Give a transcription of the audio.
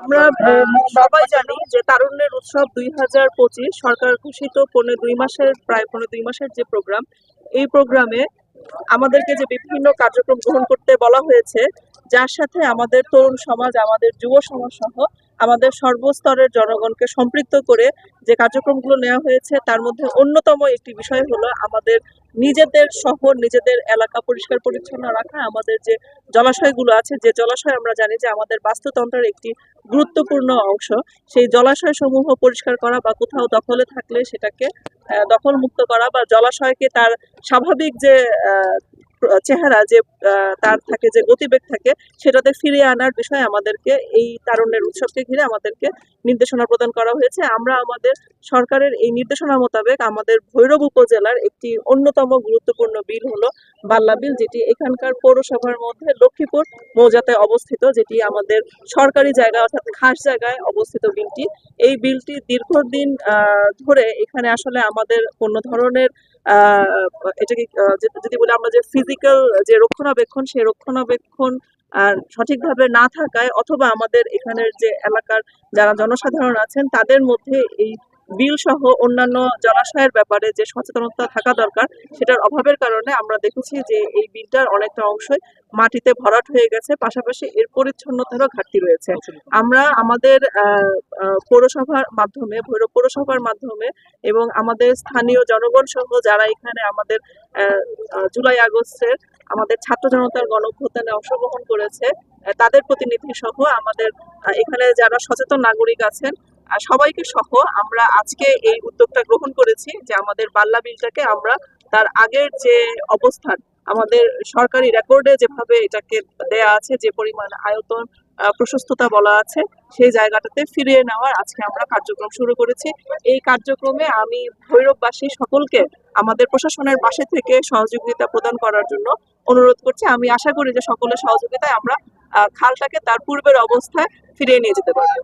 আমরা সবাই জানি যে তারুণ্যের উৎসব দুই হাজার পঁচিশ, সরকার ঘোষিত পনেরো দুই মাসের, প্রায় পনেরো দুই মাসের যে প্রোগ্রাম, এই প্রোগ্রামে আমাদেরকে যে বিভিন্ন কার্যক্রম গ্রহণ করতে বলা হয়েছে যার সাথে আমাদের তরুণ সমাজ আমাদের যুব সমাজ সহ আমাদের সর্বস্তরের জনগণকে সম্পৃক্ত করে যে কার্যক্রমগুলো নেওয়া হয়েছে তার মধ্যে অন্যতম একটি বিষয় হলো আমাদের নিজেদের শহর নিজেদের এলাকা পরিষ্কার পরিচ্ছন্ন রাখা। আমাদের যে জলাশয়গুলো আছে যে জলাশয় আমরা জানি যে আমাদের বাস্তুতন্ত্রের একটি গুরুত্বপূর্ণ অংশ সেই জলাশয় সমূহ পরিষ্কার করা বা কোথাও দখলে থাকলে সেটাকে আহ, দখল মুক্ত করা বা জলাশয়কে তার স্বাভাবিক যে চেহারা যে তার থাকে, যে গতিবেগ থাকে, সেটাতে ফিরিয়ে আনার বিষয়ে আমাদেরকে এই তারুণ্যের উৎসবকে ঘিরে আমাদেরকে নির্দেশনা প্রদান করা হয়েছে। আমরা আমাদের সরকারের এই নির্দেশনা মোতাবেক আমাদের ভৈরব উপজেলার একটি অন্যতম গুরুত্বপূর্ণ বিল হলো বাল্লা বিল, যেটি এখানকার পৌরসভার মধ্যে লক্ষ্মীপুর মৌজাতে অবস্থিত, যেটি আমাদের সরকারি জায়গা অর্থাৎ খাস জায়গায় অবস্থিত বিলটি। এই বিলটি দীর্ঘদিন ধরে এখানে আসলে আমাদের কোনো ধরনের এটাকে যদি বলি আমরা যে ফিজিক্যাল যে রক্ষণাবেক্ষণ সেই রক্ষণাবেক্ষণ, আর সঠিকভাবে না থাকায় অথবা আমাদের এখানের যে এলাকার যারা জনসাধারণ আছেন, তাদের মধ্যে এই বিল সহ অন্যান্য জলাশয়ের ব্যাপারে যে সচেতনতা থাকা দরকার, সেটার অভাবের কারণে আমরা দেখেছি যে এই বিলটার অনেকটা অংশই মাটিতে ভরাট হয়ে গেছে, পাশাপাশি এর পরিচ্ছন্নতারও ঘাটতি রয়েছে। আমরা আমাদের পৌরসভার মাধ্যমে, ভৈরব পৌরসভার মাধ্যমে এবং আমাদের স্থানীয় জনগণ সহ যারা এখানে আমাদের জুলাই আগস্টের আমাদের ছাত্র জনতার গণঅভ্যুত্থানে অংশগ্রহণ করেছে তাদের প্রতিনিধি সহ আমাদের এখানে যারা সচেতন নাগরিক আছেন সবাইকে সহ আমরা আজকে এই উদ্যোগটা গ্রহণ করেছি যে আমাদের বাল্লা বিলটাকে আমরা তার আগের যে অবস্থান, আমাদের সরকারি রেকর্ডে যেভাবে এটাকে দেয়া আছে, যে পরিমাণ আয়তন প্রশস্ততা বলা আছে, সেই জায়গাটাতে ফিরিয়ে নেওয়ার আজকে আমরা কার্যক্রম শুরু করেছি। এই কার্যক্রমে আমি ভৈরববাসী সকলকে আমাদের প্রশাসনের পাশে থেকে সহযোগিতা প্রদান করার জন্য অনুরোধ করছি। আমি আশা করি যে সকলের সহযোগিতায় আমরা খালটাকে তার পূর্বের অবস্থায় ফিরিয়ে নিয়ে যেতে পারব।